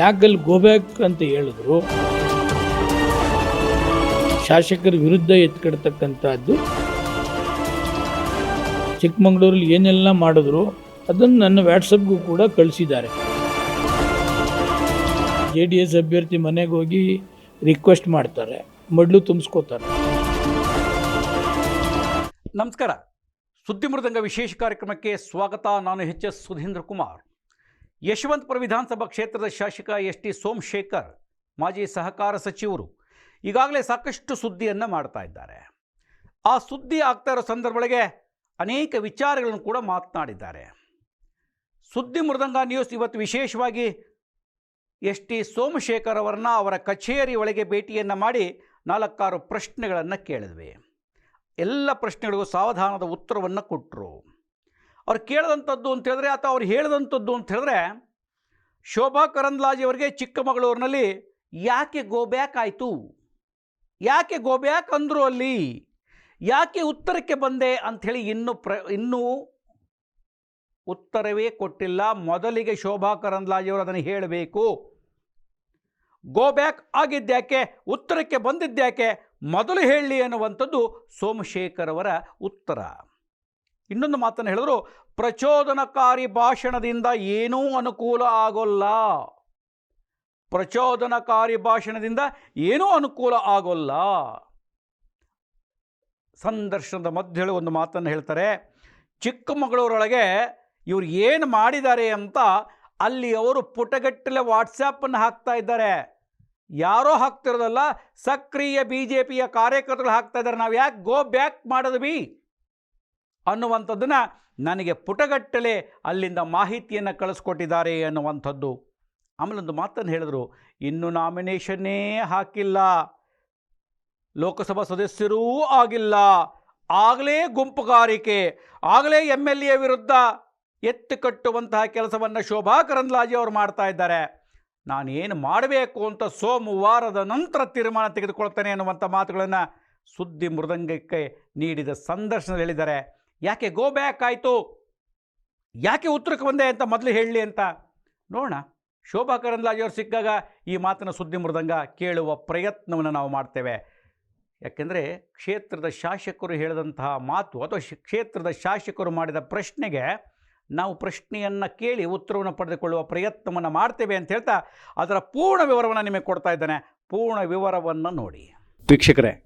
ಯಾಕಲ್ಲಿ go back ಅಂತ ಹೇಳಿದ್ರು, ಶಾಸಕರ ವಿರುದ್ಧ ಎತ್ಕಡ್ತಕ್ಕಂಥದ್ದು ಚಿಕ್ಕಮಗಳೂರಲ್ಲಿ ಏನೆಲ್ಲ ಮಾಡಿದ್ರು, ಅದನ್ನು ನನ್ನ ವ್ಯಾಟ್ಸಪ್ಗೂ ಕೂಡ ಕಳಿಸಿದ್ದಾರೆ. ಜೆ ಡಿ ಎಸ್ ಅಭ್ಯರ್ಥಿ ಮನೆಗೆ ಹೋಗಿ ರಿಕ್ವೆಸ್ಟ್ ಮಾಡ್ತಾರೆ, ಮಡ್ಲು ತುಂಬಿಸ್ಕೋತಾರೆ. ನಮಸ್ಕಾರ. ಸುದ್ದಿ ಮೃದಂಗ ವಿಶೇಷ ಕಾರ್ಯಕ್ರಮಕ್ಕೆ ಸ್ವಾಗತ. ನಾನು ಎಚ್ ಎಸ್ ಸುಧೀಂದ್ರ ಕುಮಾರ್. ಯಶವಂತಪುರ ವಿಧಾನಸಭಾ ಕ್ಷೇತ್ರದ ಶಾಸಕ ಎಸ್ ಟಿ ಸೋಮಶೇಖರ್, ಮಾಜಿ ಸಹಕಾರ ಸಚಿವರು ಈಗಾಗಲೇ ಸಾಕಷ್ಟು ಸುದ್ದಿಯನ್ನು ಮಾಡ್ತಾ ಇದ್ದಾರೆ. ಆ ಸುದ್ದಿ ಆಗ್ತಾ ಇರೋ ಸಂದರ್ಭಗಳಿಗೆ ಅನೇಕ ವಿಚಾರಗಳನ್ನು ಕೂಡ ಮಾತನಾಡಿದ್ದಾರೆ. ಸುದ್ದಿ ಮೃದಂಗ ನ್ಯೂಸ್ ಇವತ್ತು ವಿಶೇಷವಾಗಿ ಎಸ್ ಟಿ ಸೋಮಶೇಖರ್ ಅವರನ್ನ ಅವರ ಕಚೇರಿ ಒಳಗೆ ಭೇಟಿಯನ್ನು ಮಾಡಿ ನಾಲ್ಕಾರು ಪ್ರಶ್ನೆಗಳನ್ನು ಕೇಳಿದ್ವಿ. ಎಲ್ಲ ಪ್ರಶ್ನೆಗಳಿಗೂ ಸಾವಧಾನದ ಉತ್ತರವನ್ನು ಕೊಟ್ಟರು ಅವ್ರು ಕೇಳಿದಂಥದ್ದು ಅಂತ ಹೇಳಿದ್ರೆ ಅಥವಾ ಅವ್ರು ಹೇಳಿದಂಥದ್ದು ಅಂತ ಹೇಳಿದ್ರೆ ಶೋಭಾ ಅವರಿಗೆ ಚಿಕ್ಕಮಗಳೂರಿನಲ್ಲಿ ಯಾಕೆ ಗೋಬ್ಯಾಕ್ ಆಯಿತು? ಯಾಕೆ ಗೋಬ್ಯಾಕ್ ಅಂದರು ಅಲ್ಲಿ? ಯಾಕೆ ಉತ್ತರಕ್ಕೆ ಬಂದೆ ಅಂಥೇಳಿ ಇನ್ನೂ ಪ್ರ, ಇನ್ನೂ ಉತ್ತರವೇ ಕೊಟ್ಟಿಲ್ಲ. ಮೊದಲಿಗೆ ಶೋಭಾ ಕರಂದ್ಲಾಜಿಯವರು ಅದನ್ನು ಹೇಳಬೇಕು. ಗೋ ಬ್ಯಾಕ್ ಆಗಿದ್ದ್ಯಾಕೆ? ಉತ್ತರಕ್ಕೆ ಬಂದಿದ್ದ್ಯಾಕೆ? ಮೊದಲು ಹೇಳಿ ಅನ್ನುವಂಥದ್ದು ಸೋಮಶೇಖರ್ ಅವರ ಉತ್ತರ. ಇನ್ನೊಂದು ಮಾತನ್ನು ಹೇಳಿದ್ರು, ಪ್ರಚೋದನಕಾರಿ ಭಾಷಣದಿಂದ ಏನೂ ಅನುಕೂಲ ಆಗೋಲ್ಲ. ಪ್ರಚೋದನಕಾರಿ ಭಾಷಣದಿಂದ ಏನೂ ಅನುಕೂಲ ಆಗೋಲ್ಲ. ಸಂದರ್ಶನದ ಮಧ್ಯೆ ಒಂದು ಮಾತನ್ನು ಹೇಳ್ತಾರೆ ಚಿಕ್ಕಮಗಳೂರೊಳಗೆ ಇವರು ಏನು ಮಾಡಿದ್ದಾರೆ ಅಂತ ಅಲ್ಲಿ ಅವರು ಪುಟಗಟ್ಟಲೆ ವಾಟ್ಸಪ್ಪನ್ನು ಹಾಕ್ತಾ ಇದ್ದಾರೆ. ಯಾರೋ ಹಾಕ್ತಿರೋದಲ್ಲ, ಸಕ್ರಿಯ ಬಿ ಜೆ ಪಿಯ ಕಾರ್ಯಕರ್ತರು ಹಾಕ್ತಾ ಇದ್ದಾರೆ. ನಾವು ಯಾಕೆ ಗೋ ಬ್ಯಾಕ್ ಮಾಡಿದ್ವಿ ಅನ್ನುವಂಥದ್ದನ್ನು ನನಗೆ ಪುಟಗಟ್ಟಲೆ ಅಲ್ಲಿಂದ ಮಾಹಿತಿಯನ್ನು ಕಳಿಸ್ಕೊಟ್ಟಿದ್ದಾರೆ ಅನ್ನುವಂಥದ್ದು. ಆಮೇಲೆ ಒಂದು ಮಾತನ್ನು ಹೇಳಿದ್ರು, ಇನ್ನು ನಾಮಿನೇಷನ್ನೇ ಹಾಕಿಲ್ಲ. ಲೋಕಸಭಾ ಸದಸ್ಯರೂ ಆಗಿಲ್ಲ. ಆಗಲೇ ಗುಂಪುಗಾರಿಕೆ, ಆಗಲೇ ಎಂ ಎಲ್ ಎ ವಿರುದ್ಧ ಎತ್ತು ಕಟ್ಟುವಂತಹ ಕೆಲಸವನ್ನು ಶೋಭಾ ಕರಂದ್ಲಾಜೆ ಅವರು ಮಾಡ್ತಾ ಇದ್ದಾರೆ. ನಾನೇನು ಮಾಡಬೇಕು ಅಂತ ಸೋಮವಾರದ ನಂತರ ತೀರ್ಮಾನ ತೆಗೆದುಕೊಳ್ತೇನೆ ಅನ್ನುವಂಥ ಮಾತುಗಳನ್ನು ಸುದ್ದಿ ಮೃದಂಗಕ್ಕೆ ನೀಡಿದ ಸಂದರ್ಶನದಲ್ಲಿ ಹೇಳಿದ್ದಾರೆ. ಯಾಕೆ ಗೋ ಬ್ಯಾಕ್ ಆಯಿತು? ಯಾಕೆ ಉತ್ತರಕ್ಕೆ ಬಂದೆ ಅಂತ ಮೊದಲು ಹೇಳಲಿ ಅಂತ. ನೋಡೋಣ. ಶೋಭಾ ಕರಂದ್ಲಾಜೆಯವರು ಸಿಕ್ಕಾಗ ಈ ಮಾತನ್ನು ಸುದ್ದಿ ಮೃದಂಗ ಕೇಳುವ ಪ್ರಯತ್ನವನ್ನು ನಾವು ಮಾಡ್ತೇವೆ. ಯಾಕೆಂದರೆ ಕ್ಷೇತ್ರದ ಶಾಸಕರು ಹೇಳಿದಂತಹ ಮಾತು ಅಥವಾ ಕ್ಷೇತ್ರದ ಶಾಸಕರು ಮಾಡಿದ ಪ್ರಶ್ನೆಗೆ ನಾವು ಪ್ರಶ್ನೆಯನ್ನು ಕೇಳಿ ಉತ್ತರವನ್ನು ಪಡೆದುಕೊಳ್ಳುವ ಪ್ರಯತ್ನವನ್ನು ಮಾಡ್ತೇವೆ ಅಂತ ಹೇಳ್ತಾ ಅದರ ಪೂರ್ಣ ವಿವರವನ್ನು ನಿಮಗೆ ಕೊಡ್ತಾ ಇದ್ದೇನೆ. ಪೂರ್ಣ ವಿವರವನ್ನು ನೋಡಿ. ವೀಕ್ಷಕರೇ,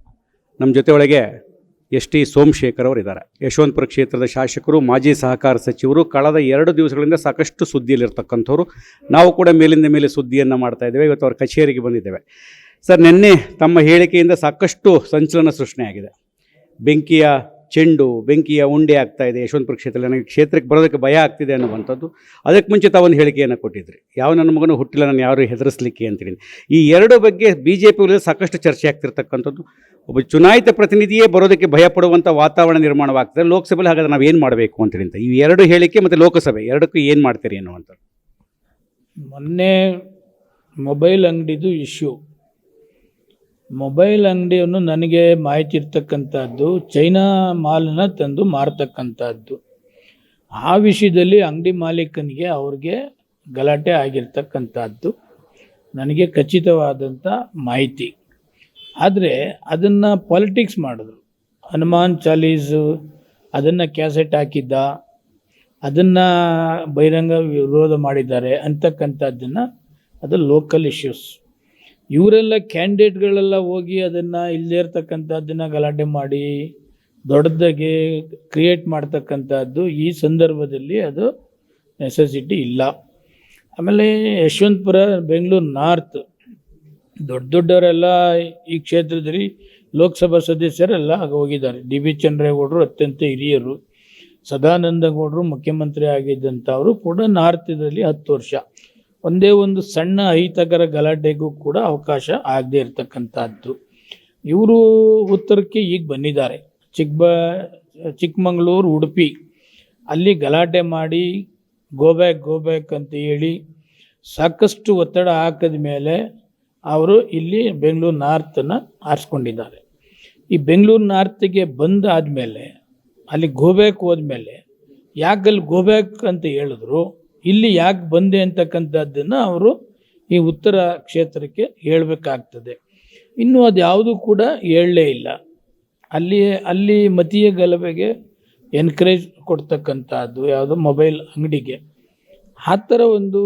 ನಮ್ಮ ಜೊತೆ ಒಳಗೆ ಎಸ್ ಟಿ ಸೋಮಶೇಖರ್ ಅವರು ಇದ್ದಾರೆ. ಯಶವಂತಪುರ ಕ್ಷೇತ್ರದ ಶಾಸಕರು, ಮಾಜಿ ಸಹಕಾರ ಸಚಿವರು ಕಳೆದ ಎರಡು ದಿವಸಗಳಿಂದ ಸಾಕಷ್ಟು ಸುದ್ದಿಯಲ್ಲಿರ್ತಕ್ಕಂಥವ್ರು. ನಾವು ಕೂಡ ಮೇಲಿಂದ ಮೇಲೆ ಸುದ್ದಿಯನ್ನು ಮಾಡ್ತಾ ಇದ್ದೇವೆ. ಇವತ್ತು ಅವ್ರ ಕಚೇರಿಗೆ ಬಂದಿದ್ದೇವೆ. ಸರ್, ನಿನ್ನೆ ತಮ್ಮ ಹೇಳಿಕೆಯಿಂದ ಸಾಕಷ್ಟು ಸಂಚಲನ ಸೃಷ್ಟಿಯಾಗಿದೆ ಬೆಂಕಿಯ ಚೆಂಡು, ಬೆಂಕಿಯ ಉಂಡೆ ಆಗ್ತಾ ಇದೆ. ಯಶವಂತಪುರ ಕ್ಷೇತ್ರದಲ್ಲಿ ನನಗೆ ಕ್ಷೇತ್ರಕ್ಕೆ ಬರೋದಕ್ಕೆ ಭಯ ಆಗ್ತಿದೆ ಅನ್ನುವಂಥದ್ದು. ಅದಕ್ಕೆ ಮುಂಚೆ ತಾವೊಂದು ಹೇಳಿಕೆಯನ್ನು ಕೊಟ್ಟಿದ್ರಿ. ಯಾವ ನನ್ನ ಮಗನೂ ಹುಟ್ಟಿಲ್ಲ, ನಾನು ಯಾರು ಹೆದರಿಸಲಿಕ್ಕೆ ಅಂತೇಳಿ ಈ ಎರಡು ಬಗ್ಗೆ ಬಿ ಜೆ ಪಿ ಸಾಕಷ್ಟು ಚರ್ಚೆ ಆಗ್ತಿರ್ತಕ್ಕಂಥದ್ದು. ಒಬ್ಬ ಚುನಾಯಿತ ಪ್ರತಿನಿಧಿಯೇ ಬರೋದಕ್ಕೆ ಭಯ ಪಡುವಂಥ ವಾತಾವರಣ ನಿರ್ಮಾಣವಾಗ್ತದೆ. ಲೋಕಸಭೆಯಲ್ಲಿ ಹಾಗಾದ್ರೆ ನಾವು ಏನು ಮಾಡಬೇಕು ಅಂತ ಈ ಎರಡು ಹೇಳಿಕೆ ಮತ್ತು ಲೋಕಸಭೆ ಎರಡಕ್ಕೂ ಏನು ಮಾಡ್ತೀರಿ ಅನ್ನುವಂಥದ್ದು ಮೊನ್ನೆ ಮೊಬೈಲ್ ಅಂಗಡಿದು ಇಶ್ಯೂ. ಮೊಬೈಲ್ ಅಂಗಡಿಯನ್ನು ನನಗೆ ಮಾಹಿತಿ ಇರ್ತಕ್ಕಂಥದ್ದು ಚೈನಾ ಮಾಲನ್ನು ತಂದು ಮಾರ್ತಕ್ಕಂಥದ್ದು. ಆ ವಿಷಯದಲ್ಲಿ ಅಂಗಡಿ ಮಾಲೀಕನಿಗೆ ಅವ್ರಿಗೆ ಗಲಾಟೆ ಆಗಿರ್ತಕ್ಕಂಥದ್ದು. ನನಗೆ ಖಚಿತವಾದಂಥ ಮಾಹಿತಿ. ಆದರೆ ಅದನ್ನು ಪಾಲಿಟಿಕ್ಸ್ ಮಾಡಿದ್ರು. ಹನುಮಾನ್ ಚಾಲೀಸು, ಅದನ್ನು ಕ್ಯಾಸೆಟ್ ಹಾಕಿದ್ದ, ಅದನ್ನು ಬಹಿರಂಗ ವಿರೋಧ ಮಾಡಿದ್ದಾರೆ ಅಂತಕ್ಕಂಥದ್ದನ್ನು, ಅದು ಲೋಕಲ್ ಇಶ್ಯೂಸ್ ಇವರೆಲ್ಲ ಕ್ಯಾಂಡಿಡೇಟ್ಗಳೆಲ್ಲ ಹೋಗಿ ಅದನ್ನು ಇಲ್ಲದೇ ಇರ್ತಕ್ಕಂಥದ್ದನ್ನು ಗಲಾಟೆ ಮಾಡಿ, ದೊಡ್ಡದಾಗಿ ಕ್ರಿಯೇಟ್ ಮಾಡ್ತಕ್ಕಂಥದ್ದು ಈ ಸಂದರ್ಭದಲ್ಲಿ ಅದು ನೆಸೆಸಿಟಿ ಇಲ್ಲ. ಆಮೇಲೆ ಯಶವಂತಪುರ, ಬೆಂಗಳೂರು ನಾರ್ತ್ ದೊಡ್ಡ ದೊಡ್ಡವರೆಲ್ಲ ಈ ಕ್ಷೇತ್ರದಲ್ಲಿ ಲೋಕಸಭಾ ಸದಸ್ಯರೆಲ್ಲ ಹೋಗಿದ್ದಾರೆ. ಡಿ ಬಿ ಚಂದ್ರೇಗೌಡರು ಅತ್ಯಂತ ಹಿರಿಯರು ಸದಾನಂದ ಗೌಡರು ಮುಖ್ಯಮಂತ್ರಿ ಆಗಿದ್ದಂಥವರು ಕೂಡ ನಾರ್ತದಲ್ಲಿ ಹತ್ತು ವರ್ಷ. ಒಂದೇ ಒಂದು ಸಣ್ಣ ಅಹಿತಕರ ಗಲಾಟೆಗೂ ಕೂಡ ಅವಕಾಶ ಆಗದೆ ಇರತಕ್ಕಂಥದ್ದು. ಇವರು ಉತ್ತರಕ್ಕೆ ಈಗ ಬಂದಿದ್ದಾರೆ. ಚಿಕ್ಕಬ ಚಿಕ್ಕಮಗಳೂರು, ಉಡುಪಿ, ಅಲ್ಲಿ ಗಲಾಟೆ ಮಾಡಿ ಗೋಬ್ಯಾಕ್ ಗೋಬ್ಯಾಕ್ ಅಂತ ಹೇಳಿ ಸಾಕಷ್ಟು ಒತ್ತಡ ಹಾಕಿದ ಮೇಲೆ ಅವರು ಇಲ್ಲಿ ಬೆಂಗಳೂರು ನಾರ್ತನ್ನು ಆರಿಸ್ಕೊಂಡಿದ್ದಾರೆ. ಈ ಬೆಂಗಳೂರು ನಾರ್ತಿಗೆ ಬಂದಾದಮೇಲೆ ಅಲ್ಲಿ ಗೋಬ್ಯಾಕ್ ಹೋದ್ಮೇಲೆ ಯಾಕೆ ಅಲ್ಲಿ ಗೋಬ್ಯಾಕ್ ಅಂತ ಹೇಳಿದ್ರು, ಇಲ್ಲಿ ಯಾಕೆ ಬಂದೆ ಅಂತಕ್ಕಂಥದ್ದನ್ನು ಅವರು ಈ ಉತ್ತರ ಕ್ಷೇತ್ರಕ್ಕೆ ಹೇಳಬೇಕಾಗ್ತದೆ. ಇನ್ನು ಅದು ಯಾವುದೂ ಕೂಡ ಹೇಳಲೇ ಇಲ್ಲ. ಅಲ್ಲಿ ಅಲ್ಲಿ ಮತೀಯ ಗಲಭೆಗೆ ಎನ್ಕರೇಜ್ ಕೊಡ್ತಕ್ಕಂಥದ್ದು ಯಾವುದೋ? ಮೊಬೈಲ್ ಅಂಗಡಿಗೆ. ಆ ಥರ ಒಂದು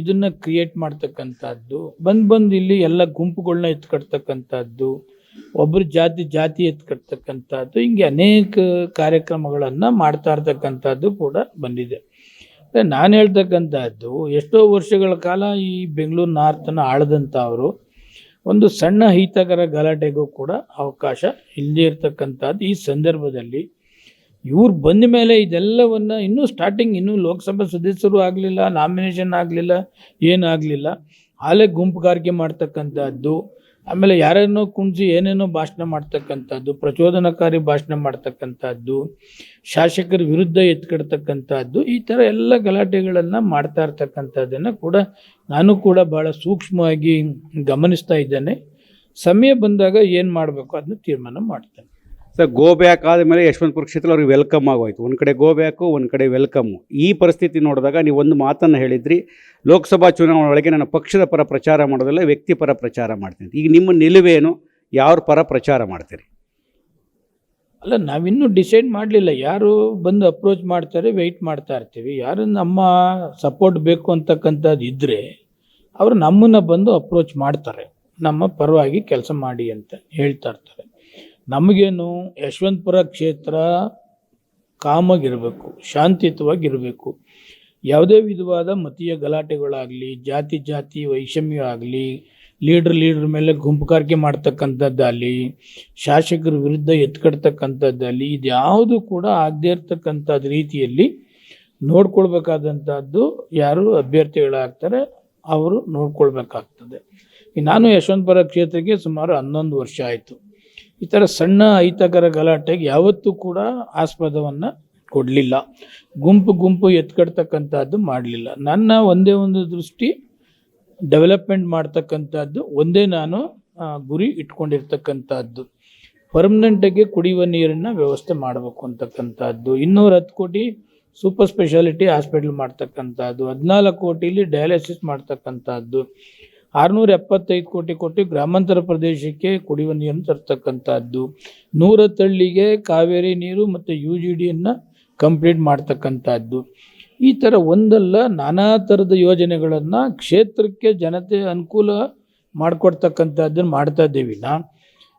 ಇದನ್ನು ಕ್ರಿಯೇಟ್ ಮಾಡ್ತಕ್ಕಂಥದ್ದು. ಬಂದು ಬಂದು ಇಲ್ಲಿ ಎಲ್ಲ ಗುಂಪುಗಳನ್ನ ಎತ್ಕಡ್ತಕ್ಕಂಥದ್ದು. ಒಬ್ಬರು ಜಾತಿ ಜಾತಿ ಎತ್ಕಡ್ತಕ್ಕಂಥದ್ದು. ಹಿಂಗೆ ಅನೇಕ ಕಾರ್ಯಕ್ರಮಗಳನ್ನು ಮಾಡ್ತಾ ಇರ್ತಕ್ಕಂಥದ್ದು ಕೂಡ ಬಂದಿದೆ. ನಾನು ಹೇಳ್ತಕ್ಕಂಥದ್ದು, ಎಷ್ಟೋ ವರ್ಷಗಳ ಕಾಲ ಈ ಬೆಂಗಳೂರು ನಾರ್ತನ್ನು ಆಳದಂಥವರು ಒಂದು ಸಣ್ಣ ಹಿತಕರ ಗಲಾಟೆಗೂ ಕೂಡ ಅವಕಾಶ ಇಲ್ಲದೇ ಇರ್ತಕ್ಕಂಥದ್ದು ಈ ಸಂದರ್ಭದಲ್ಲಿ. ಇವ್ರು ಬಂದ ಮೇಲೆ ಇದೆಲ್ಲವನ್ನು ಇನ್ನೂ ಸ್ಟಾರ್ಟಿಂಗ್ ಇನ್ನೂ ಲೋಕಸಭಾ ಸದಸ್ಯರು ಆಗಲಿಲ್ಲ ನಾಮಿನೇಷನ್ ಆಗಲಿಲ್ಲ ಏನಾಗಲಿಲ್ಲ ಆಲೇ ಗುಂಪುಗಾರಿಕೆ ಮಾಡ್ತಕ್ಕಂಥದ್ದು, ಆಮೇಲೆ ಯಾರೇನೋ ಕುಣಿಸಿ ಏನೇನೋ ಭಾಷಣ ಮಾಡ್ತಕ್ಕಂಥದ್ದು, ಪ್ರಚೋದನಕಾರಿ ಭಾಷಣ ಮಾಡ್ತಕ್ಕಂಥದ್ದು, ಶಾಸಕರ ವಿರುದ್ಧ ಎತ್ಕಡ್ತಕ್ಕಂಥದ್ದು, ಈ ಥರ ಎಲ್ಲ ಗಲಾಟೆಗಳನ್ನು ಮಾಡ್ತಾ ಇರ್ತಕ್ಕಂಥದ್ದನ್ನು ಕೂಡ ನಾನು ಕೂಡ ಭಾಳ ಸೂಕ್ಷ್ಮವಾಗಿ ಗಮನಿಸ್ತಾ ಇದ್ದೇನೆ. ಸಮಯ ಬಂದಾಗ ಏನು ಮಾಡಬೇಕು ಅದನ್ನ ತೀರ್ಮಾನ ಮಾಡ್ತೇನೆ. ಸರ್ ಗೋ ಬ್ಯಾಕ್ ಆದಮೇಲೆ ಯಶವಂತಪುರ ಕ್ಷೇತ್ರ ಅವ್ರಿಗೆ ವೆಲ್ಕಮ್ ಆಗೋಯ್ತು. ಒಂದು ಕಡೆ ಗೋ ಬ್ಯಾಕು ಒಂದು ಕಡೆ ವೆಲ್ಕಮ್ಮು ಈ ಪರಿಸ್ಥಿತಿ ನೋಡಿದಾಗ ನೀವು ಒಂದು ಮಾತನ್ನು ಹೇಳಿದ್ರಿ, ಲೋಕಸಭಾ ಚುನಾವಣೆ ಒಳಗೆ ನಾನು ಪಕ್ಷದ ಪರ ಪ್ರಚಾರ ಮಾಡೋದಲ್ಲ, ವ್ಯಕ್ತಿ ಪರ ಪ್ರಚಾರ ಮಾಡ್ತೀನಿ. ಈಗ ನಿಮ್ಮ ನಿಲುವೇನು ಯಾರ ಪರ ಪ್ರಚಾರ ಮಾಡ್ತೀರಿ? ಅಲ್ಲ, ನಾವಿನ್ನೂ ಡಿಸೈಡ್ ಮಾಡಲಿಲ್ಲ. ಯಾರು ಬಂದು ಅಪ್ರೋಚ್ ಮಾಡ್ತಾರೆ ವೆಯ್ಟ್ ಮಾಡ್ತಾ ಇರ್ತೀವಿ. ಯಾರು ನಮ್ಮ ಸಪೋರ್ಟ್ ಬೇಕು ಅಂತಕ್ಕಂಥದ್ದು ಇದ್ದರೆ ಅವರು ನಮ್ಮನ್ನು ಬಂದು ಅಪ್ರೋಚ್ ಮಾಡ್ತಾರೆ. ನಮ್ಮ ಪರವಾಗಿ ಕೆಲಸ ಮಾಡಿ ಅಂತ ಹೇಳ್ತಾ ಇರ್ತಾರೆ. ನಮಗೇನು ಯಶವಂತಪುರ ಕ್ಷೇತ್ರ ಕಾಮಾಗಿರಬೇಕು, ಶಾಂತಿಯುತವಾಗಿರಬೇಕು. ಯಾವುದೇ ವಿಧವಾದ ಮತೀಯ ಗಲಾಟೆಗಳಾಗಲಿ, ಜಾತಿ ಜಾತಿ ವೈಷಮ್ಯ ಆಗಲಿ, ಲೀಡ್ರ್ ಲೀಡ್ರ್ ಮೇಲೆ ಗುಂಪುಗಾರಿಕೆ ಮಾಡ್ತಕ್ಕಂಥದ್ದಾಗಲಿ, ಶಾಸಕರ ವಿರುದ್ಧ ಎತ್ಕಡ್ತಕ್ಕಂಥದ್ದಾಗಲಿ ಇದ್ಯಾವುದು ಕೂಡ ಆಗದೇ ಇರ್ತಕ್ಕಂಥದ್ದು ರೀತಿಯಲ್ಲಿ ನೋಡ್ಕೊಳ್ಬೇಕಾದಂಥದ್ದು ಯಾರು ಅಭ್ಯರ್ಥಿಗಳಾಗ್ತಾರೆ, ಅವರು ನೋಡ್ಕೊಳ್ಬೇಕಾಗ್ತದೆ. ನಾನು ಯಶವಂತಪುರ ಕ್ಷೇತ್ರಕ್ಕೆ ಸುಮಾರು ಹನ್ನೊಂದು ವರ್ಷ ಆಯಿತು. ಈ ಥರ ಸಣ್ಣ ಅಹಿತಕರ ಗಲಾಟೆಗೆ ಯಾವತ್ತೂ ಕೂಡ ಆಸ್ಪದವನ್ನು ಕೊಡಲಿಲ್ಲ. ಗುಂಪು ಗುಂಪು ಎತ್ಕಡ್ತಕ್ಕಂಥದ್ದು ಮಾಡಲಿಲ್ಲ. ನನ್ನ ಒಂದೇ ಒಂದು ದೃಷ್ಟಿ ಡೆವಲಪ್ಮೆಂಟ್ ಮಾಡ್ತಕ್ಕಂಥದ್ದು ಒಂದೇ ನಾನು ಗುರಿ ಇಟ್ಕೊಂಡಿರ್ತಕ್ಕಂಥದ್ದು ಪರ್ಮನೆಂಟಾಗಿ ಕುಡಿಯುವ ನೀರನ್ನು ವ್ಯವಸ್ಥೆ ಮಾಡಬೇಕು ಅಂತಕ್ಕಂಥದ್ದು ಇನ್ನೂರ ಹತ್ತು ಕೋಟಿ ಸೂಪರ್ ಸ್ಪೆಷಾಲಿಟಿ ಹಾಸ್ಪಿಟ್ಲ್ ಮಾಡ್ತಕ್ಕಂಥದ್ದು ಹದಿನಾಲ್ಕು ಕೋಟಿಲಿ ಡಯಾಲಿಸಿಸ್ ಮಾಡ್ತಕ್ಕಂಥದ್ದು ಆರುನೂರ ಎಪ್ಪತ್ತೈದು ಕೋಟಿ ಕೊಟ್ಟು ಗ್ರಾಮಾಂತರ ಪ್ರದೇಶಕ್ಕೆ ಕುಡಿಯುವ ನೀರನ್ನು ತರ್ತಕ್ಕಂಥದ್ದು. ನೂರ ತಳ್ಳಿಗೆ ಕಾವೇರಿ ನೀರು ಮತ್ತು ಯು ಜಿ ಡಿಯನ್ನು ಕಂಪ್ಲೀಟ್ ಮಾಡ್ತಕ್ಕಂಥದ್ದು. ಈ ಥರ ಒಂದಲ್ಲ, ನಾನಾ ಥರದ ಯೋಜನೆಗಳನ್ನು ಕ್ಷೇತ್ರಕ್ಕೆ ಜನತೆ ಅನುಕೂಲ ಮಾಡಿಕೊಡ್ತಕ್ಕಂಥದ್ದನ್ನು ಮಾಡ್ತಾ ಇದ್ದೀವಿ ನಾ.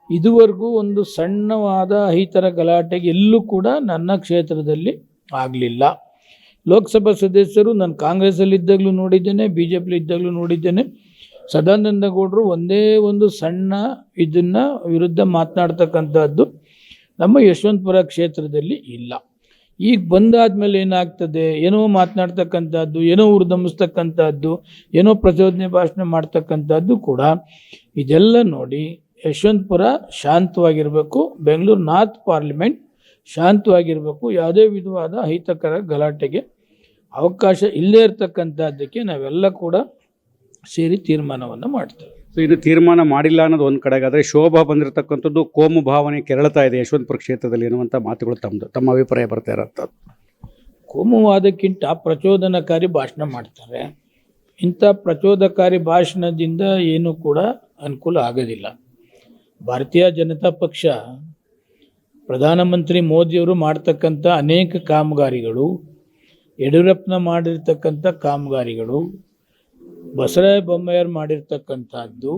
ಇದುವರೆಗೂ ಒಂದು ಸಣ್ಣವಾದ ಐತರ ಗಲಾಟೆ ಎಲ್ಲೂ ಕೂಡ ನನ್ನ ಕ್ಷೇತ್ರದಲ್ಲಿ ಆಗಲಿಲ್ಲ. ಲೋಕಸಭಾ ಸದಸ್ಯರು, ನಾನು ಕಾಂಗ್ರೆಸ್ಸಲ್ಲಿದ್ದಾಗಲೂ ನೋಡಿದ್ದೇನೆ ಬಿ ಜೆ ಪಿಲಿ ಇದ್ದಾಗಲೂ ನೋಡಿದ್ದೇನೆ. ಸದಾನಂದ ಗೌಡರು ಒಂದೇ ಒಂದು ಸಣ್ಣ ಇದನ್ನು ವಿರುದ್ಧ ಮಾತನಾಡ್ತಕ್ಕಂಥದ್ದು ನಮ್ಮ ಯಶವಂತಪುರ ಕ್ಷೇತ್ರದಲ್ಲಿ ಇಲ್ಲ. ಈಗ ಬಂದಾದ್ಮೇಲೆ ಏನಾಗ್ತದೆ? ಏನೋ ಮಾತನಾಡ್ತಕ್ಕಂಥದ್ದು ಏನೋ ಉರ್ದಮಿಸ್ತಕ್ಕಂಥದ್ದು ಏನೋ ಪ್ರಚೋದನೆ ಭಾಷಣ ಮಾಡ್ತಕ್ಕಂಥದ್ದು ಕೂಡ ಇದೆಲ್ಲ ನೋಡಿ ಯಶವಂತಪುರ ಶಾಂತವಾಗಿರಬೇಕು, ಬೆಂಗಳೂರು ನಾರ್ತ್ ಪಾರ್ಲಿಮೆಂಟ್ ಶಾಂತವಾಗಿರಬೇಕು, ಯಾವುದೇ ವಿಧವಾದ ಅಹಿತಕರ ಗಲಾಟೆಗೆ ಅವಕಾಶ ಇಲ್ಲದೇ ಇರತಕ್ಕಂಥದ್ದಕ್ಕೆ ನಾವೆಲ್ಲ ಕೂಡ ಸೇರಿ ತೀರ್ಮಾನವನ್ನು ಮಾಡ್ತೇವೆ. ಸೊ ಇದು ತೀರ್ಮಾನ ಮಾಡಿಲ್ಲ ಅನ್ನೋದು ಒಂದು ಕಡೆಗಾದರೆ ಶೋಭಾ ಬಂದಿರತಕ್ಕಂಥದ್ದು ಕೋಮು ಭಾವನೆ ಕೆರಳ್ತಾ ಇದೆ ಯಶವಂತಪುರ ಕ್ಷೇತ್ರದಲ್ಲಿ ಅನ್ನುವಂಥ ಮಾತುಗಳು ತಮ್ಮದು ತಮ್ಮ ಅಭಿಪ್ರಾಯ ಬರ್ತಾ ಇರೋಂಥದ್ದು. ಕೋಮುವಾದಕ್ಕಿಂತ ಪ್ರಚೋದನಕಾರಿ ಭಾಷಣ ಮಾಡ್ತಾರೆ. ಇಂಥ ಪ್ರಚೋದಕಾರಿ ಭಾಷಣದಿಂದ ಏನೂ ಕೂಡ ಅನುಕೂಲ ಆಗೋದಿಲ್ಲ. ಭಾರತೀಯ ಜನತಾ ಪಕ್ಷ ಪ್ರಧಾನಮಂತ್ರಿ ಮೋದಿಯವರು ಮಾಡ್ತಕ್ಕಂಥ ಅನೇಕ ಕಾಮಗಾರಿಗಳು ಯಡಿಯೂರಪ್ಪನ ಮಾಡಿರ್ತಕ್ಕಂಥ ಕಾಮಗಾರಿಗಳು ಬಸವರಾಯ ಬೊಮ್ಮಾಯರು ಮಾಡಿರ್ತಕ್ಕಂಥದ್ದು,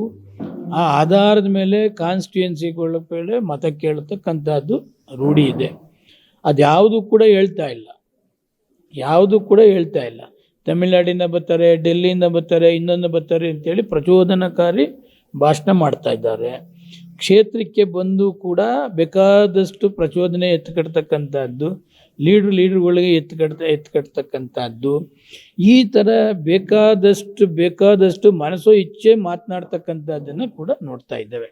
ಆ ಆಧಾರದ ಮೇಲೆ ಕಾನ್ಸ್ಟಿಟ್ಯೂನ್ಸಿಗಳ ಮೇಲೆ ಮತ ಕೇಳ್ತಕ್ಕಂಥದ್ದು ರೂಢಿ ಇದೆ. ಅದ್ಯಾವುದು ಕೂಡ ಹೇಳ್ತಾ ಇಲ್ಲ. ಯಾವುದು ಕೂಡ ಹೇಳ್ತಾ ಇಲ್ಲ. ತಮಿಳ್ನಾಡಿಂದ ಬರ್ತಾರೆ, ಡೆಲ್ಲಿಯಿಂದ ಬರ್ತಾರೆ, ಇನ್ನೊಂದು ಬರ್ತಾರೆ ಅಂತೇಳಿ ಪ್ರಚೋದನಕಾರಿ ಭಾಷಣ ಮಾಡ್ತಾ ಇದ್ದಾರೆ. ಕ್ಷೇತ್ರಕ್ಕೆ ಬಂದು ಕೂಡ ಬೇಕಾದಷ್ಟು ಪ್ರಚೋದನೆ ಎತ್ಕಡ್ತಕ್ಕಂಥದ್ದು ಲೀಡ್ರ್ ಲೀಡ್ರ್ಗಳಿಗೆ ಎತ್ತು ಕಟ್ತಕ್ಕಂಥದ್ದು. ಈ ಥರ ಬೇಕಾದಷ್ಟು ಬೇಕಾದಷ್ಟು ಮನಸ್ಸೋ ಇಚ್ಛೆ ಮಾತನಾಡ್ತಕ್ಕಂಥದ್ದನ್ನು ಕೂಡ ನೋಡ್ತಾ ಇದ್ದೇವೆ.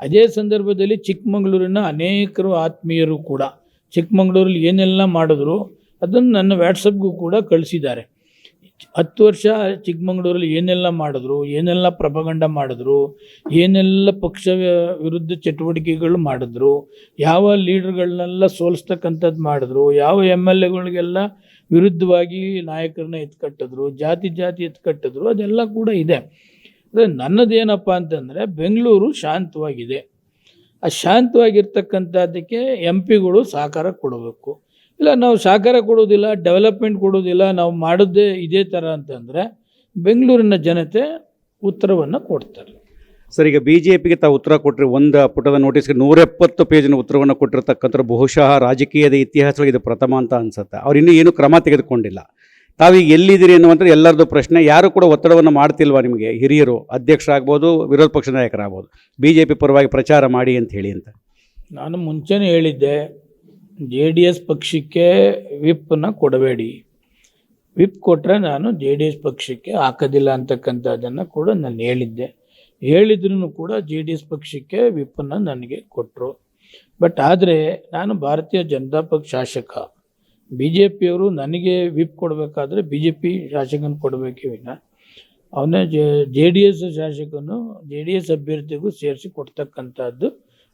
ಅದೇ ಸಂದರ್ಭದಲ್ಲಿ ಚಿಕ್ಕಮಗಳೂರಿನ ಅನೇಕರು ಆತ್ಮೀಯರು ಕೂಡ, ಚಿಕ್ಕಮಗಳೂರಲ್ಲಿ ಏನೆಲ್ಲ ಮಾಡಿದ್ರು ಅದನ್ನು ನನ್ನ ವ್ಯಾಟ್ಸಪ್ಗೂ ಕೂಡ ಕಳಿಸಿದ್ದಾರೆ. ಹತ್ತು ವರ್ಷ ಚಿಕ್ಕಮಂಗ್ಳೂರಲ್ಲಿ ಏನೆಲ್ಲ ಮಾಡಿದ್ರು, ಏನೆಲ್ಲ ಪ್ರಭಗಂಡ ಮಾಡಿದ್ರು, ಏನೆಲ್ಲ ಪಕ್ಷ ವಿರುದ್ಧ ಚಟುವಟಿಕೆಗಳು ಮಾಡಿದ್ರು, ಯಾವ ಲೀಡರ್ಗಳನ್ನೆಲ್ಲ ಸೋಲಿಸ್ತಕ್ಕಂಥದ್ದು ಮಾಡಿದ್ರು, ಯಾವ ಎಂ ಎಲ್ ಎಗಳಿಗೆಲ್ಲ ವಿರುದ್ಧವಾಗಿ ನಾಯಕರನ್ನ ಎತ್ಕಟ್ಟಿದ್ರು, ಜಾತಿ ಜಾತಿ ಎತ್ಕಟ್ಟಿದ್ರು, ಅದೆಲ್ಲ ಕೂಡ ಇದೆ. ಅಂದರೆ ನನ್ನದೇನಪ್ಪ ಅಂತಂದರೆ ಬೆಂಗಳೂರು ಶಾಂತವಾಗಿದೆ. ಆ ಶಾಂತವಾಗಿರ್ತಕ್ಕಂಥದ್ದಕ್ಕೆ ಎಂ ಪಿಗಳು ಸಹಕಾರ ಕೊಡಬೇಕು. ಇಲ್ಲ ನಾವು ಸಹಕಾರ ಕೊಡೋದಿಲ್ಲ ಡೆವಲಪ್ಮೆಂಟ್ ಕೊಡೋದಿಲ್ಲ ನಾವು ಮಾಡೋದೇ ಇದೇ ಥರ ಅಂತಂದರೆ ಬೆಂಗಳೂರಿನ ಜನತೆ ಉತ್ತರವನ್ನು ಕೊಡ್ತಾರೆ. ಸರ್ ಈಗ ಬಿ ಜೆ ಪಿಗೆ ತಾವು ಉತ್ತರ ಕೊಟ್ಟರೆ ಒಂದು ಪುಟದ ನೋಟಿಸ್ಗೆ ನೂರೆಪ್ಪತ್ತು ಪೇಜಿನ ಉತ್ತರವನ್ನು ಕೊಟ್ಟಿರ್ತಕ್ಕಂಥ ಬಹುಶಃ ರಾಜಕೀಯದ ಇತಿಹಾಸವಾಗಿ ಇದು ಪ್ರಥಮ ಅಂತ ಅನ್ಸುತ್ತೆ. ಅವ್ರು ಇನ್ನೂ ಏನು ಕ್ರಮ ತೆಗೆದುಕೊಂಡಿಲ್ಲ. ತಾವೀಗ ಎಲ್ಲಿದ್ದೀರಿ ಅನ್ನುವಂಥದ್ದು ಎಲ್ಲರದ್ದು ಪ್ರಶ್ನೆ. ಯಾರು ಕೂಡ ಒತ್ತಡವನ್ನು ಮಾಡ್ತಿಲ್ವಾ ನಿಮಗೆ? ಹಿರಿಯರು ಅಧ್ಯಕ್ಷರಾಗ್ಬೋದು ವಿರೋಧ ಪಕ್ಷ ನಾಯಕರಾಗ್ಬೋದು. ಬಿ ಜೆ ಪಿ ಪರವಾಗಿ ಪ್ರಚಾರ ಮಾಡಿ ಅಂತ ಹೇಳಿ ಅಂತ. ನಾನು ಮುಂಚೆನೇ ಹೇಳಿದ್ದೆ ಜೆ ಡಿ ಎಸ್ ಪಕ್ಷಕ್ಕೆ ವಿಪ್ನ ಕೊಡಬೇಡಿ. ವಿಪ್ ಕೊಟ್ಟರೆ ನಾನು ಜೆ ಡಿ ಎಸ್ ಪಕ್ಷಕ್ಕೆ ಹಾಕೋದಿಲ್ಲ ಅಂತಕ್ಕಂಥದ್ದನ್ನು ಕೂಡ ನಾನು ಹೇಳಿದ್ದೆ. ಹೇಳಿದ್ರೂ ಕೂಡ ಜೆ ಡಿ ಎಸ್ ಪಕ್ಷಕ್ಕೆ ವಿಪ್ಪನ್ನು ನನಗೆ ಕೊಟ್ಟರು ಬಟ್ ಆದರೆ ನಾನು ಭಾರತೀಯ ಜನತಾ ಪಕ್ಷ ಶಾಸಕ. ಬಿ ಜೆ ಪಿಯವರು ನನಗೆ ವಿಪ್ ಕೊಡಬೇಕಾದ್ರೆ ಬಿ ಜೆ ಪಿ ಶಾಸಕನ ಕೊಡಬೇಕೇ ವಿನ. ಅವನ ಜೆ ಜೆ ಡಿ ಎಸ್ ಶಾಸಕನು ಜೆ ಡಿ ಎಸ್ ಅಭ್ಯರ್ಥಿಗೂ ಸೇರಿಸಿ ಕೊಡ್ತಕ್ಕಂಥದ್ದು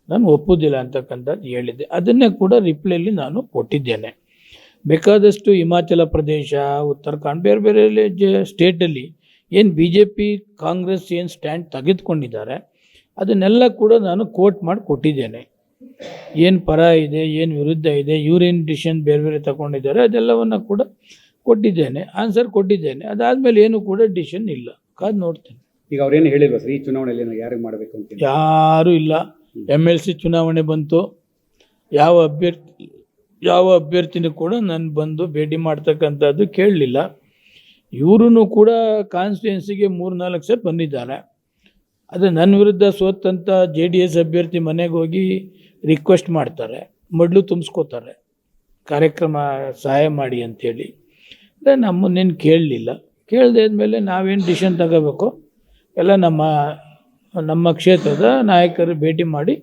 ನಾನು ಒಪ್ಪುವುದಿಲ್ಲ ಅಂತಕ್ಕಂಥದ್ದು ಹೇಳಿದ್ದೆ. ಅದನ್ನೇ ಕೂಡ ರಿಪ್ಲೈಲಿ ನಾನು ಕೊಟ್ಟಿದ್ದೇನೆ. ಬೇಕಾದಷ್ಟು ಹಿಮಾಚಲ ಪ್ರದೇಶ ಉತ್ತರಾಖಂಡ್ ಬೇರೆ ಬೇರೆ ಸ್ಟೇಟಲ್ಲಿ ಏನು ಬಿ ಜೆ ಪಿ ಕಾಂಗ್ರೆಸ್ ಏನು ಸ್ಟ್ಯಾಂಡ್ ತೆಗೆದುಕೊಂಡಿದ್ದಾರೆ ಅದನ್ನೆಲ್ಲ ಕೂಡ ನಾನು ಕೋಟ್ ಮಾಡಿ ಕೊಟ್ಟಿದ್ದೇನೆ. ಏನು ಪರ ಇದೆ ಏನು ವಿರುದ್ಧ ಇದೆ ಯೂರಿನ್ ಡಿಸಿಷನ್ ಬೇರೆ ಬೇರೆ ತಗೊಂಡಿದ್ದಾರೆ ಅದೆಲ್ಲವನ್ನು ಕೂಡ ಕೊಟ್ಟಿದ್ದೇನೆ. ಆನ್ಸರ್ ಕೊಟ್ಟಿದ್ದೇನೆ. ಅದಾದಮೇಲೆ ಏನು ಕೂಡ ಡಿಸಿಷನ್ ಇಲ್ಲ. ಕಾದು ನೋಡ್ತೇನೆ. ಈಗ ಅವ್ರೇನು ಹೇಳಿಲ್ವಾ ಸರ್ ಈ ಚುನಾವಣೆಯಲ್ಲಿ ನಾವು ಯಾರಿಗೆ ಮಾಡಬೇಕು ಅಂತ ಯಾರೂ ಇಲ್ಲ. ಎಂ ಎಲ್ ಸಿ ಚುನಾವಣೆ ಬಂತು. ಯಾವ ಅಭ್ಯರ್ಥಿ, ಯಾವ ಅಭ್ಯರ್ಥಿನೂ ಕೂಡ ನಾನು ಬಂದು ಭೇಟಿ ಮಾಡ್ತಕ್ಕಂಥದ್ದು ಕೇಳಲಿಲ್ಲ. ಇವರು ಕೂಡ ಕಾನ್ಸ್ಟಿಟ್ಯೂನ್ಸಿಗೆ ಮೂರು ನಾಲ್ಕು ಸರ್ ಬಂದಿದ್ದಾರೆ. ಅದು ನನ್ನ ವಿರುದ್ಧ ಸೋತಂಥ ಜೆ ಡಿ ಎಸ್ ಅಭ್ಯರ್ಥಿ ಮನೆಗೆ ಹೋಗಿ ರಿಕ್ವೆಸ್ಟ್ ಮಾಡ್ತಾರೆ. ಮಡ್ಲು ತುಂಬಿಸ್ಕೋತಾರೆ. ಕಾರ್ಯಕ್ರಮ ಸಹಾಯ ಮಾಡಿ ಅಂಥೇಳಿ. ಅದೇ ನಮ್ಮನ್ನೇನು ಕೇಳಲಿಲ್ಲ. ಕೇಳದೆ ಆದಮೇಲೆ ನಾವೇನು ಡಿಸಿಷನ್ ತಗೋಬೇಕು? ಎಲ್ಲ ನಮ್ಮ ನಮ್ಮ ಕ್ಷೇತ್ರದ ನಾಯಕರು ಭೇಟಿ ಮಾಡಿ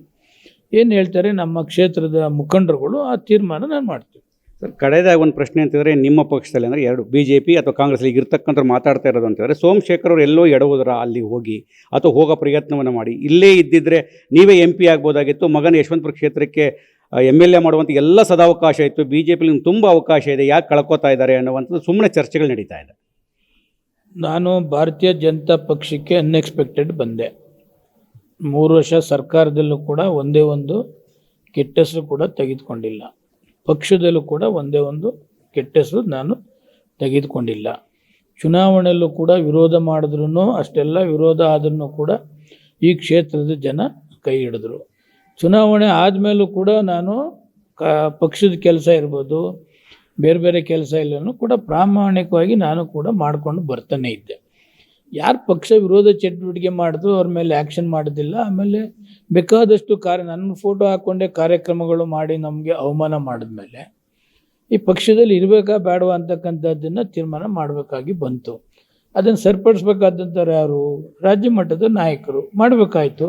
ಏನು ಹೇಳ್ತಾರೆ ನಮ್ಮ ಕ್ಷೇತ್ರದ ಮುಖಂಡರುಗಳು ಆ ತೀರ್ಮಾನ ನಾನು ಮಾಡ್ತೀನಿ ಸರ್ ಕಡೆಯದಾಗಿ ಒಂದು ಪ್ರಶ್ನೆ ಅಂತಂದರೆ ನಿಮ್ಮ ಪಕ್ಷದಲ್ಲಿ ಅಂದರೆ ಎರಡು ಬಿ ಜೆ ಪಿ ಅಥವಾ ಕಾಂಗ್ರೆಸ್ ಈಗ ಇರ್ತಕ್ಕಂಥವ್ರು ಮಾತಾಡ್ತಾ ಇರೋದು ಅಂತಂದರೆ ಸೋಮಶೇಖರ್ ಅವರು ಎಲ್ಲೋ ಎಡವುದ್ರ ಅಲ್ಲಿ ಹೋಗಿ ಅಥವಾ ಹೋಗೋ ಪ್ರಯತ್ನವನ್ನು ಮಾಡಿ. ಇಲ್ಲೇ ಇದ್ದಿದ್ರೆ ನೀವೇ ಎಂ ಪಿ ಆಗ್ಬೋದಾಗಿತ್ತು ಮಗನ ಯಶವಂತಪುರ ಕ್ಷೇತ್ರಕ್ಕೆ ಎಂ ಎಲ್ ಎ ಮಾಡುವಂಥ ಎಲ್ಲ ಸದಾವಕಾಶ ಇತ್ತು ಬಿ ಜೆ ಪಿಲಿ ತುಂಬ ಅವಕಾಶ ಇದೆ ಯಾಕೆ ಕಳ್ಕೊತಾ ಇದ್ದಾರೆ ಅನ್ನುವಂಥದ್ದು ಸುಮ್ಮನೆ ಚರ್ಚೆಗಳು ನಡೀತಾ ಇದೆ. ನಾನು ಭಾರತೀಯ ಜನತಾ ಪಕ್ಷಕ್ಕೆ ಅನ್ಎಕ್ಸ್ಪೆಕ್ಟೆಡ್ ಬಂದೆ. ಮೂರು ವರ್ಷ ಸರ್ಕಾರದಲ್ಲೂ ಕೂಡ ಒಂದೇ ಒಂದು ಕೆಟ್ಟ ಹೆಸರು ಕೂಡ ತೆಗೆದುಕೊಂಡಿಲ್ಲ. ಪಕ್ಷದಲ್ಲೂ ಕೂಡ ಒಂದೇ ಒಂದು ಕೆಟ್ಟ ಹೆಸರು ನಾನು ತೆಗೆದುಕೊಂಡಿಲ್ಲ. ಚುನಾವಣೆಯಲ್ಲೂ ಕೂಡ ವಿರೋಧ ಮಾಡಿದ್ರೂ ಅಷ್ಟೆಲ್ಲ ವಿರೋಧ ಆದ್ರೂ ಕೂಡ ಈ ಕ್ಷೇತ್ರದ ಜನ ಕೈ ಹಿಡಿದ್ರು. ಚುನಾವಣೆ ಆದಮೇಲೂ ಕೂಡ ನಾನು ಕ, ಪಕ್ಷದ ಕೆಲಸ ಇರ್ಬೋದು, ಬೇರೆ ಬೇರೆ ಕೆಲಸ ಇಲ್ಲನೂ ಕೂಡ ಪ್ರಾಮಾಣಿಕವಾಗಿ ನಾನು ಕೂಡ ಮಾಡಿಕೊಂಡು ಬರ್ತಾನೆ ಇದ್ದೆ. ಯಾರು ಪಕ್ಷ ವಿರೋಧ ಚಟುವಟಿಕೆ ಮಾಡಿದ್ರು ಅವ್ರ ಮೇಲೆ ಆ್ಯಕ್ಷನ್ ಮಾಡೋದಿಲ್ಲ. ಆಮೇಲೆ ಬೇಕಾದಷ್ಟು ಕಾರ್ಯ ನನ್ನ ಫೋಟೋ ಹಾಕ್ಕೊಂಡೆ ಕಾರ್ಯಕ್ರಮಗಳು ಮಾಡಿ ನಮಗೆ ಅವಮಾನ ಮಾಡಿದ್ಮೇಲೆ ಈ ಪಕ್ಷದಲ್ಲಿ ಇರಬೇಕಾ ಬೇಡವಾ ಅಂತಕ್ಕಂಥದ್ದನ್ನು ತೀರ್ಮಾನ ಮಾಡಬೇಕಾಗಿ ಬಂತು. ಅದನ್ನು ಸರಿಪಡಿಸ್ಬೇಕಾದಂಥವ್ರು ಯಾರು? ರಾಜ್ಯ ಮಟ್ಟದ ನಾಯಕರು. ಮಾಡಬೇಕಾಯ್ತು.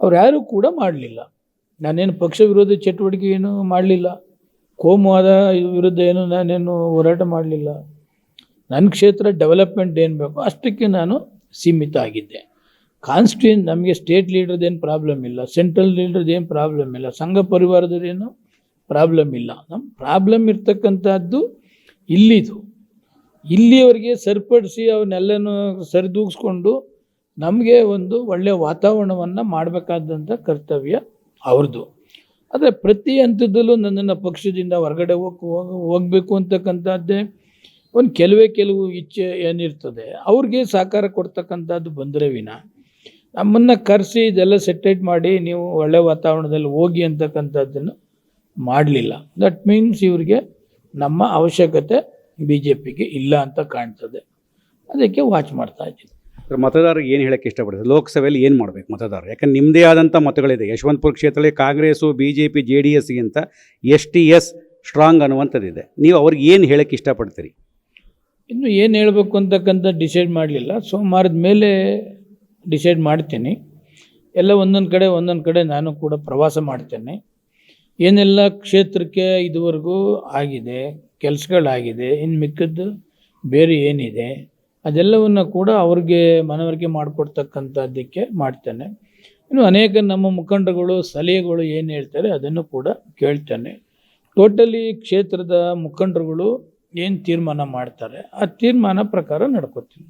ಅವ್ರು ಯಾರೂ ಕೂಡ ಮಾಡಲಿಲ್ಲ. ನಾನೇನು ಪಕ್ಷ ವಿರೋಧ ಚಟುವಟಿಕೆ ಏನು ಮಾಡಲಿಲ್ಲ. ಕೋಮುವಾದ ವಿರುದ್ಧ ಏನು ನಾನೇನು ಹೋರಾಟ ಮಾಡಲಿಲ್ಲ. ನನ್ನ ಕ್ಷೇತ್ರ ಡೆವಲಪ್ಮೆಂಟ್ ಏನು ಬೇಕೋ ಅಷ್ಟಕ್ಕೆ ನಾನು ಸೀಮಿತ ಆಗಿದ್ದೆ. ಕಾನ್ಸ್ಟಿಟ್ಯೂನ್ ನಮಗೆ ಸ್ಟೇಟ್ ಲೀಡರ್ದು ಏನು ಪ್ರಾಬ್ಲಮ್ ಇಲ್ಲ ಸೆಂಟ್ರಲ್ ಲೀಡರ್ದು ಏನು ಪ್ರಾಬ್ಲಮ್ ಇಲ್ಲ, ಸಂಘ ಪರಿವಾರದೇನು ಪ್ರಾಬ್ಲಮ್ ಇಲ್ಲ. ನಮ್ಮ ಪ್ರಾಬ್ಲಮ್ ಇರ್ತಕ್ಕಂಥದ್ದು ಇಲ್ಲಿದು. ಇಲ್ಲಿಯವರಿಗೆ ಸರಿಪಡಿಸಿ ಅವನ್ನೆಲ್ಲನೂ ಸರಿದೂಗಿಸ್ಕೊಂಡು ನಮಗೆ ಒಂದು ಒಳ್ಳೆಯ ವಾತಾವರಣವನ್ನು ಮಾಡಬೇಕಾದಂಥ ಕರ್ತವ್ಯ ಅವ್ರದ್ದು ಆದರೆ ಪ್ರತಿ ಹಂತದಲ್ಲೂ ನನ್ನನ್ನು ಪಕ್ಷದಿಂದ ಹೊರಗಡೆ ಹೋಗ್ ಹೋಗ್ಬೇಕು ಅಂತಕ್ಕಂಥದ್ದೇ ಒಂದು ಕೆಲವೇ ಕೆಲವು ಇಚ್ಛೆ ಏನಿರ್ತದೆ, ಅವ್ರಿಗೆ ಸಹಕಾರ ಕೊಡ್ತಕ್ಕಂಥದ್ದು ಬಂದರೆ ವಿನ. ನಮ್ಮನ್ನು ಕರೆಸಿ ಇದೆಲ್ಲ ಸೆಟೇಟ್ ಮಾಡಿ ನೀವು ಒಳ್ಳೆ ವಾತಾವರಣದಲ್ಲಿ ಹೋಗಿ ಅಂತಕ್ಕಂಥದ್ದನ್ನು ಮಾಡಲಿಲ್ಲ. ದಟ್ ಮೀನ್ಸ್ ಇವ್ರಿಗೆ ನಮ್ಮ ಅವಶ್ಯಕತೆ ಬಿ ಜೆ ಪಿಗೆ ಇಲ್ಲ ಅಂತ ಕಾಣ್ತದೆ. ಅದಕ್ಕೆ ವಾಚ್ ಮಾಡ್ತಾ ಇದ್ದೀನಿ. ಮತದಾರರಿಗೆ ಏನು ಹೇಳಕ್ಕೆ ಇಷ್ಟಪಡ್ತಾರೆ? ಲೋಕಸಭೆಯಲ್ಲಿ ಏನು ಮಾಡಬೇಕು ಮತದಾರರು? ಯಾಕಂದ್ರೆ ನಿಮ್ಮದೇ ಆದಂಥ ಮತಗಳಿದೆ. ಯಶವಂತಪುರ ಕ್ಷೇತ್ರದಲ್ಲಿ Congress B J P J D ಎಸ್ಗಿಂತ S T S strong ಅನ್ನುವಂಥದ್ದಿದೆ. ನೀವು ಅವ್ರಿಗೆ ಏನು ಹೇಳಕ್ಕೆ ಇಷ್ಟಪಡ್ತೀರಿ? ಇನ್ನು ಏನು ಹೇಳಬೇಕು ಅಂತಕ್ಕಂಥ ಡಿಸೈಡ್ ಮಾಡಲಿಲ್ಲ. ಸೋಮವಾರದ ಮೇಲೆ ಡಿಸೈಡ್ ಮಾಡ್ತೀನಿ. ಎಲ್ಲ ಒಂದೊಂದು ಕಡೆ ಒಂದೊಂದು ಕಡೆ ನಾನು ಕೂಡ ಪ್ರವಾಸ ಮಾಡ್ತೇನೆ. ಏನೆಲ್ಲ ಕ್ಷೇತ್ರಕ್ಕೆ ಇದುವರೆಗೂ ಆಗಿದೆ, ಕೆಲಸಗಳಾಗಿದೆ ಇನ್ನು ಮಿಕ್ಕದ್ದು ಬೇರೆ ಏನಿದೆ, ಅದೆಲ್ಲವನ್ನು ಕೂಡ ಅವ್ರಿಗೆ ಮನವರಿಕೆ ಮಾಡಿಕೊಡ್ತಕ್ಕಂಥದ್ದಕ್ಕೆ ಮಾಡ್ತೇನೆ. ಇನ್ನು ಅನೇಕ ನಮ್ಮ ಮುಖಂಡರುಗಳು ಸಲಹೆಗಳು ಏನು ಹೇಳ್ತಾರೆ ಅದನ್ನು ಕೂಡ ಕೇಳ್ತೇನೆ. ಟೋಟಲಿ ಕ್ಷೇತ್ರದ ಮುಖಂಡರುಗಳು ಏನು ತೀರ್ಮಾನ ಮಾಡ್ತಾರೆ ಆ ತೀರ್ಮಾನ ಪ್ರಕಾರ ನಡ್ಕೋತೀನಿ